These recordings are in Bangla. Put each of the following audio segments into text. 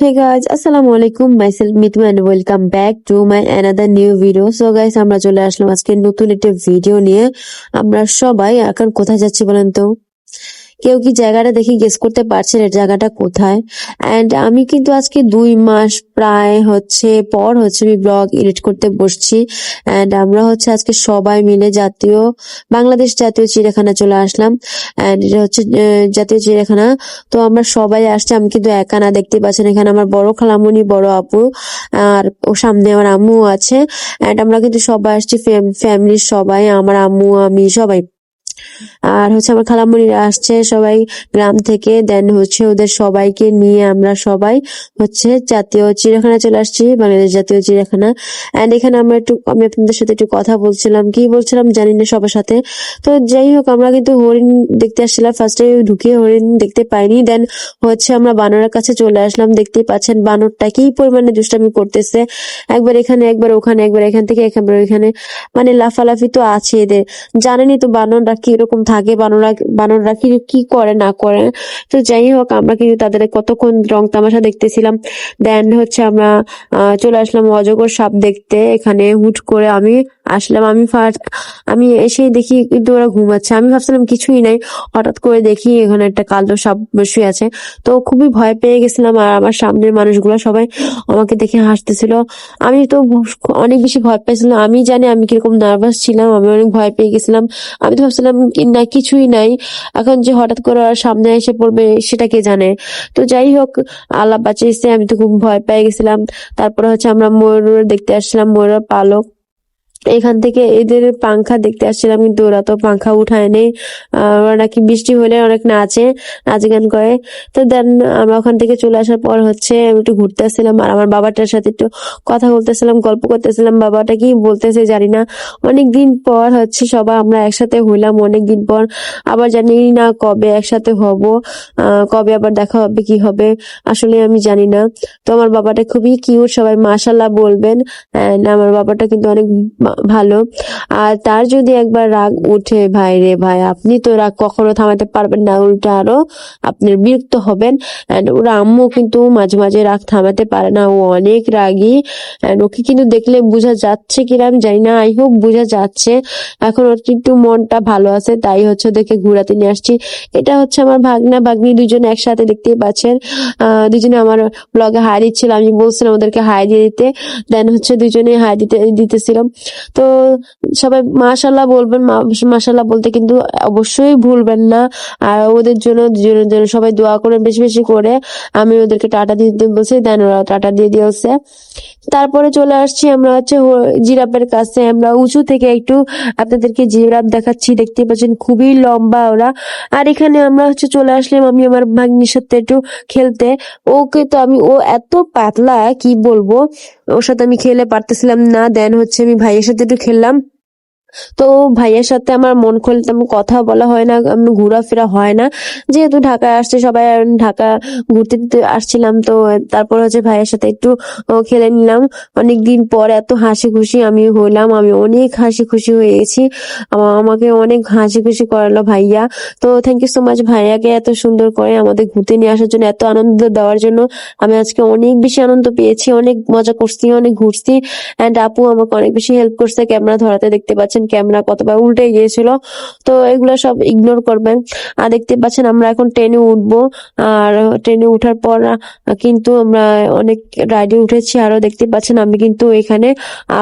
Hey guys, আসসালামু আলাইকুম myself Mitu and welcome back to my another new video. So guys, আমরা চলে আসলাম আজকে নতুন একটা ভিডিও নিয়ে। আমরা সবাই এখন কোথায় যাচ্ছি বলেন তো? কেউ কি জায়গাটা দেখে গেস করতে পারছেন এর জায়গাটা কোথায়? অ্যান্ড আমি কিন্তু আজকে দুই মাস প্রায় হচ্ছে, পর হচ্ছে আমি ব্লগ এডিট করতে বসছি। অ্যান্ড আমরা হচ্ছে আজকে সবাই মিলে জাতীয়, বাংলাদেশ জাতীয় চিড়িয়াখানা চলে আসলাম। অ্যান্ড এটা হচ্ছে জাতীয় চিড়িয়াখানা। তো আমরা সবাই আসছি, আমি কিন্তু একা না দেখতে পাচ্ছেন এখানে আমার বড় খালামুনি, বড় আপু, আর ও সামনে আমার আম্মু আছে। অ্যান্ড আমরা কিন্তু সবাই আসছি ফ্যামিলির সবাই, আমার আম্মু, আমি, সবাই। আর হচ্ছে আমার খালামণিরা আসছে সবাই গ্রাম থেকে দেন হচ্ছে ওদের সবাইকে নিয়ে আমরা সবাই হচ্ছে জাতীয় চিড়িয়াখানা চলে আসছি, বাংলাদেশ জাতীয় চিড়িয়াখানা। এন্ড এখানে আমরা একটু, আমি আপনাদের সাথে একটু কথা বলছিলাম, কি বলছিলাম জানি না সবার সাথে। তো যাই হোক, আমরা কিন্তু হরিণ দেখতে আসছিলাম ফার্স্টে ঢুকে হরিণ দেখতে পাইনি দেন হচ্ছে আমরা বানরের কাছে চলে আসলাম, দেখতেই পাচ্ছেন বানরটা কি পরিমাণে দুষ্টামি করতেছে। একবার এখানে, একবার ওখানে, একবার এখান থেকে, একবার ওইখানে। মানে লাফালাফি তো আছে এদের। জানেনই তো বানররা কীরকম থাকে, বানররা বানররা কি করে, না করে? তো যাই হোক, আমরা কিন্তু তাদের কতক্ষণ রং তামাশা দেখতেছিলাম। দেন হচ্ছে আমরা চলে আসলাম অজগর সাপ দেখতে। এখানে হুট করে আমি আসলাম, আমি ফার্স্ট আমি এসেই দেখি কিন্তু ওরা ঘুমাচ্ছে। আমি ভাবছিলাম কিছুই নাই, হঠাৎ করে দেখি এখানে একটা কালো সাপ বসে আছে। তো খুবই ভয় পেয়ে গেছিলাম আর আমার সামনের মানুষগুলো সবাই আমাকে দেখে হাসতেছিল। আমি তো অনেক বেশি ভয় পেয়েছিলাম। আমি জানি আমি কীরকম নার্ভাস ছিলাম, আমি অনেক ভয় পেয়ে গেছিলাম। আমি তো ভাবছিলাম না, কিছুই নাই। এখন যে হঠাৎ করে ওরা সামনে এসে পড়বে, সেটা কে জানে? তো যাই হোক, আল্লাহ বাঁচিয়েছে, আমি তো খুব ভয় পেয়ে গেছিলাম। তারপরে হচ্ছে আমরা ময়ূর দেখতে আসছিলাম ময়ূর পালক। এখান থেকে এদের পাংখা দেখতে আসছিলাম, কিন্তু ওরা তো পাংখা উঠায় নেই। ওরা নাকি বৃষ্টি হলে অনেক নাচে, নাচ গান করে। তো দেন আমরা ওখান থেকে চলে আসার পর হচ্ছে আমি একটু ঘুরতে আসছিলাম আর আমার বাবাটার সাথে একটু কথা বলতেছিলাম, গল্প করতেছিলাম। বাবাটা কি বলতেছে জানি না। অনেক দিন পর হচ্ছে সবাই আমরা একসাথে হইলাম অনেক দিন পর আবার জানি না কবে একসাথে হব কবে আবার দেখা হবে, কি হবে, আসলে আমি জানি না। তো আমার বাবাটা খুবই কিউট সবাই মাশাল্লাহ বলবেন। আমার বাবাটা কিন্তু অনেক ভালো। আর তার যদি একবার রাগ উঠে ভাই রে ভাই, আপনি তো রাগ কখনো থামাতে পারবেন না, উল্টা আরও আপনি বিরক্ত হবেন। ওর আম্মু কিন্তু মাঝে মাঝে রাগ থামাতে পারে না। ও অনেক রাগী। ওকে কিন্তু দেখলে বোঝা যাচ্ছে কিনা আমি জানি না আই হোপ বোঝা যাচ্ছে। এখন ওর কিন্তু মনটা ভালো আছে, তাই হচ্ছে ওদেরকে ঘুরাতে নিয়ে আসছি। এটা হচ্ছে আমার ভাগনা, ভাগ্নি দুজনে একসাথে দেখতেই পাচ্ছেন। দুজনে আমার ব্লগে হাই দিচ্ছিল, আমি বলছিলাম ওদেরকে হাই দিয়ে দিতে। দেন হচ্ছে দুজনে হাই দিতে, দিতেছিলাম। তো সবাই মাশাল্লাহ বলবেন মাশাল্লাহ বলতে কিন্তু অবশ্যই ভুলবেন না। আর ওদের জন্য, দুজনের জন্য সবাই দোয়া করে বেশি বেশি করে। আমি ওদেরকে টাটা দিয়ে দিতে বলছি, দেন ওরা টাটা দিয়ে দিয়েছে। তারপরে চলে আসছি আমরা হচ্ছে জিরাফের কাছে। আমরা উঁচু থেকে একটু আপনাদেরকে জিরাফ দেখাচ্ছি দেখতে পাচ্ছেন খুবই লম্বা ওরা। আর এখানে আমরা হচ্ছে চলে আসলাম আমি আমার ভাগ্নির সাথে একটু খেলতে। ওকে তো আমি, ও এত পাতলা, কি বলব? ওর সাথে আমি খেলে পারতেছিলাম না, দেন হচ্ছে আমি ভাইয়ের সাথে একটু খেললাম। তো ভাইয়ের সাথে আমার মন খুলতে তেমন কথা বলা হয় না ঘোরাফেরা হয় না। যেহেতু ঢাকায় আসছে, সবাই ঢাকা ঘুরতে আসছিলাম, তো তারপর হচ্ছে ভাইয়ের সাথে একটু খেলে নিলাম। অনেক দিন পর এত হাসি খুশি আমি হইলাম, আমি অনেক হাসি খুশি হয়ে গেছি। আমাকে অনেক হাসি খুশি করালো ভাইয়া। তো থ্যাংক ইউ সো মাচ ভাইয়াকে এত সুন্দর করে আমাদের ঘুরতে নিয়ে আসার জন্য, এত আনন্দ দেওয়ার জন্য। আমি আজকে অনেক বেশি আনন্দ পেয়েছি, অনেক মজা করছি, অনেক ঘুরছি। এন্ড আপু আমাকে অনেক বেশি হেল্প করছে, ক্যামেরা ধরাতে দেখতে পাচ্ছেন। ক্যামেরা, কতবার উল্টে গিয়েছিল। তো এগুলো সব ইগনোর করবেন। আর দেখতে পাচ্ছেন আমরা এখন ট্রেনে উঠবো। আর ট্রেনে উঠার পর কিন্তু আমরা অনেক রাইডে উঠেছি। আরও দেখতে পাচ্ছেন আমি কিন্তু এখানে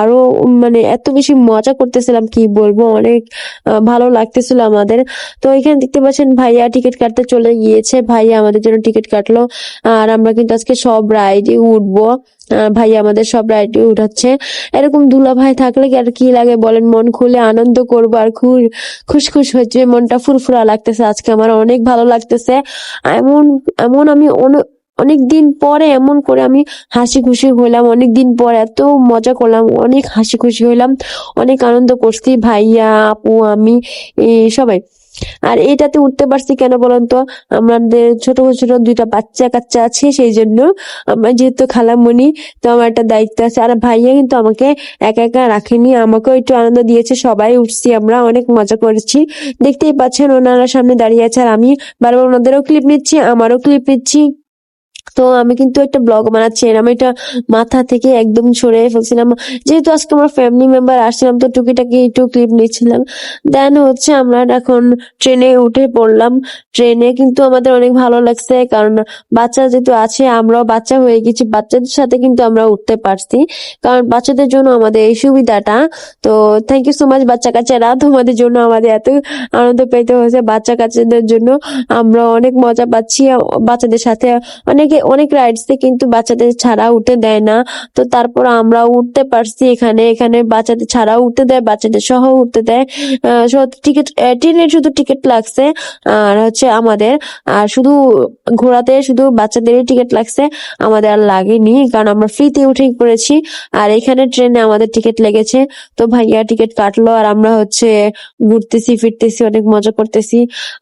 আরও মানে এত বেশি মজা করতেছিলাম, কি বলব? অনেক ভালো লাগতেছিল আমাদের। তো এখানে দেখতে পাচ্ছেন ভাইয়া টিকিট কাটতে চলে গিয়েছে। ভাইয়া আমাদের জন্য টিকিট কাটলো। আর আমরা কিন্তু আজকে সব রাইডে উঠবো। ভাইয়া আমাদের সব রাইডে উঠাচ্ছে। এরকম দুলা ভাই থাকলে আর কি লাগে বলেন? মন খুলে আনন্দ করব আর খুশ খুশ খুশ হচ্ছে, মনটা ফুরফুরা লাগতেছে। আজকে আমার অনেক ভালো লাগতেছে। এমন এমন আমি অনে- অনেক দিন পরে এমন করে আমি হাসি খুশি হইলাম। অনেক দিন পর এত মজা করলাম, অনেক হাসি খুশি হইলাম, অনেক আনন্দ করছি। ভাইয়া, আপু, আমি সবাই। আর এটাতে উঠতে পারছি কেন বলেন তো? আমাদের ছোট ছোট দুইটা বাচ্চা কাচ্চা আছে, সেই জন্য আমার যেহেতু খালামণি তো আমার একটা দায়িত্ব আছে। আর ভাইয়া কিন্তু আমাকে একা একা রাখেনি, আমাকেও একটু আনন্দ দিয়েছে। সবাই উঠছি, আমরা অনেক মজা করেছি। দেখতেই পাচ্ছেন ওনারা সামনে দাঁড়িয়ে আছে আর আমি বারবার ওনাদেরও ক্লিপ নিচ্ছি, আমারও ক্লিপ নিচ্ছি। তো আমি কিন্তু একটা ব্লগ বানাচ্ছি আমি এটা মাথা থেকে একদম সরে ফেলছিলাম। যেহেতু আজকে আমার ফ্যামিলি মেম্বার আসছিলাম, তো টুকিটাকি একটু ক্লিপ নিচ্ছিলাম। দেন হচ্ছে আমরা এখন ট্রেনে উঠে পড়লাম। ট্রেনে কিন্তু আমাদের অনেক ভালো লাগছে, কারণ বাচ্চা যেহেতু আছে, আমরাও বাচ্চা হয়ে গেছি, বাচ্চাদের সাথে কিন্তু আমরা উঠতে পারছি। কারণ বাচ্চাদের জন্য আমাদের এই সুবিধাটা। তো থ্যাংক ইউ সো মাচ বাচ্চা কাচ্চারা, তোমাদের জন্য আমাদের এত আনন্দ পেতে হয়েছে বাচ্চা কাচ্চাদের জন্য। আমরা অনেক মজা পাচ্ছি, বাচ্চাদের সাথে অনেকে অনেক রাইডসে কিন্তু বাচ্চাদের ছাড়া উঠে দেয় না। তো তারপর আমরা উঠতে পারছি এখানে। এখানে বাচ্চাদের ছাড়া উঠতে দেয়, বাচ্চাদের সহ উঠতে দেয়। টিকিট ট্রেনের শুধু টিকিট লাগছে আর হচ্ছে আমাদের। আর শুধু ঘোরাতে শুধু বাচ্চাদেরই টিকিট লাগছে, আমাদের আর লাগেনি কারণ আমরা ফ্রিতে উঠে পড়েছি আর এখানে ট্রেনে আমাদের টিকিট লেগেছে। তো ভাইয়া টিকিট কাটলো আর আমরা হচ্ছে ঘুরতেছি, ফিরতেছি, অনেক মজা করতেছি।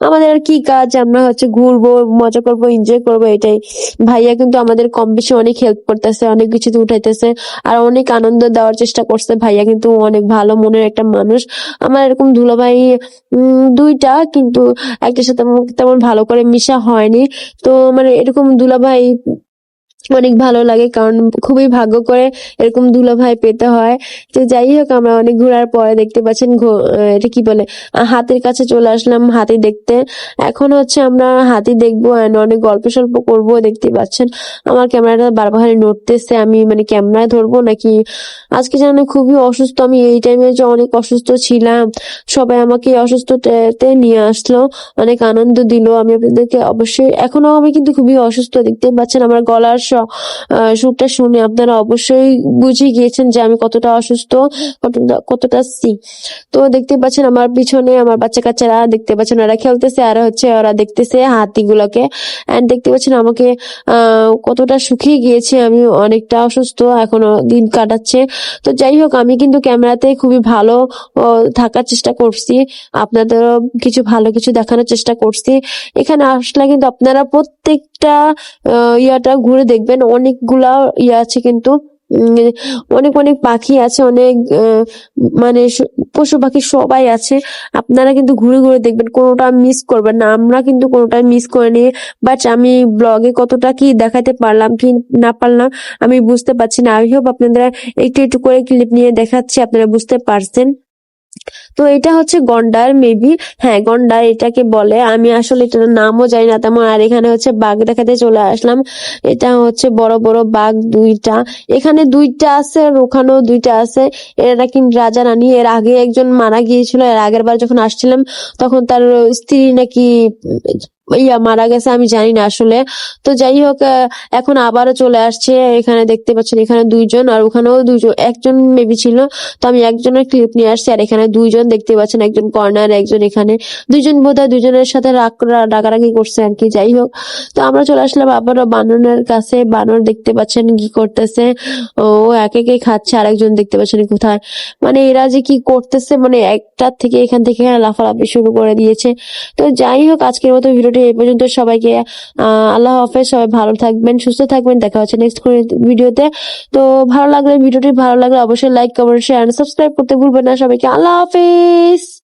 আমাদের আর কি কাজ? আমরা হচ্ছে ঘুরবো, মজা করব এনজয় করব, এটাই। ভাইয়া কিন্তু আমাদের কম বেশি অনেক হেল্প করতেছে, অনেক কিছুতে উঠাইতেছে আর অনেক আনন্দ দেওয়ার চেষ্টা করছে। ভাইয়া কিন্তু অনেক ভালো মনের একটা মানুষ। আমার এরকম ধুলো উম, দুইটা কিন্তু একটার সাথে তেমন ভালো করে মিশা হয়নি। তো মানে এরকম দুলাভাই অনেক ভালো লাগে, কারণ খুবই ভাগ্য করে এরকম দুলাভাই পেতে হয়। তো যাই হোক, আমরা অনেক ঘোরার পরে দেখতে পাচ্ছেন এটা কি বলে? হাতির কাছে চলে আসলাম হাতি দেখতে। এখন হচ্ছে আমরা হাতি দেখব অনেক গল্প সল্প করব দেখতে পাচ্ছেন। আমার ক্যামেরাটা বারবার নড়তেছে, আমি মানে ক্যামেরায় ধরবো নাকি? আজকে যেন খুবই অসুস্থ, আমি এই টাইমে যে অনেক অসুস্থ ছিলাম। সবাই আমাকে এই অসুস্থতাতে নিয়ে আসলো, অনেক আনন্দ দিল। আমি আপনাদেরকে অবশ্যই এখনও আমি কিন্তু খুবই অসুস্থ দেখতে পাচ্ছেন আমার গলার সুরটা শুনে আপনারা অবশ্যই বুঝে গিয়েছেন যে আমি কতটা অসুস্থ, কতটা সি তো দেখতে পাচ্ছেন আমার পিছনে আমার বাচ্চা কাচ্চারা দেখতে পাচ্ছেন, ওরা খেলতেছে, আর হচ্ছে ওরা দেখতেছে হাতিগুলোকে। এন্ড দেখতে পাচ্ছেন আমাকে কতটা শুকিয়ে গিয়েছে, আমি অনেকটা অসুস্থ, এখনও দিন কাটাচ্ছে। তো যাই হোক, আমি কিন্তু ক্যামেরাতে খুবই ভালো থাকার চেষ্টা করছি। আপনাদেরও কিছু ভালো কিছু দেখানোর চেষ্টা করছি। এখানে আসলে কিন্তু আপনারা প্রত্যেকটা ইয়াটা ঘুরে দেখবেন। অনেকগুলা ইয়ে আছে কিন্তু অনেক অনেক পাখি আছে, অনেক মানে পশু পাখি সবাই আছে। আপনারা কিন্তু ঘুরে ঘুরে দেখবেন, কোনোটা মিস করবেন না। আমরা কিন্তু কোনোটা মিস করিনি বাট আমি ব্লগে কতটা কি দেখাতে পারলাম, কি না পারলাম, আমি বুঝতে পারছি না। আই হোপ আপনাদের একটু একটু করে ক্লিপ নিয়ে দেখাচ্ছি, আপনারা বুঝতে পারছেন। তো এটা হচ্ছে গন্ডার, মেবি। হ্যাঁ গন্ডার এটাকে বলে। আমি আসলে এটার নামও জানি না তেমন। আর এখানে হচ্ছে বাঘ দেখাতে চলে আসলাম। এটা হচ্ছে বড় বড় বাঘ দুইটা। এখানে দুইটা আছে, আর ওখানেও দুইটা আছে। এরা কিন্তু রাজা রানী। এর আগে একজন মারা গিয়েছিল। এর আগের বার যখন আসছিলাম, তখন তার স্ত্রী নাকি ইয়া, মারা গেছে, আমি জানি না আসলে। তো যাই হোক এখন আবারও চলে আসছে। এখানে দেখতে পাচ্ছেন, এখানে দুইজন আর ওখানেও দুইজন, একজন মেবি ছিল। তো আমি একজনের ক্লিপ নিয়ে আসছি আর এখানে দুইজন দেখতে পাচ্ছেন, একজন কর্নার একজন এখানে। দুইজন বোধহয় দুজনের সাথে রাগ রাগারাগি করছে আর কি, যাই হোক। তো আমরা চলে আসলাম আবারও বানরের কাছে। বানর দেখতে পাচ্ছেন কি করতেছে। ও এক একে খাচ্ছে, আরেকজন দেখতে পাচ্ছেন কোথায়। মানে এরা যে কি করতেছে মানে একটার থেকে এখান থেকে লাফালাফি শুরু করে দিয়েছে। তো যাই হোক, আজকের মতো ভিডিওটি এই পর্যন্ত সবাইকে আল্লাহ হাফেজ, সবাই ভালো থাকবেন, সুস্থ থাকবেন। দেখা হচ্ছে নেক্সট ভিডিওতে। তো ভালো লাগলে, ভিডিওটি ভালো লাগলে অবশ্যই লাইক কমেন্ট শেয়ার সাবস্ক্রাইব করতে ভুলবেন না। সবাইকে আল্লাহ হাফেজ!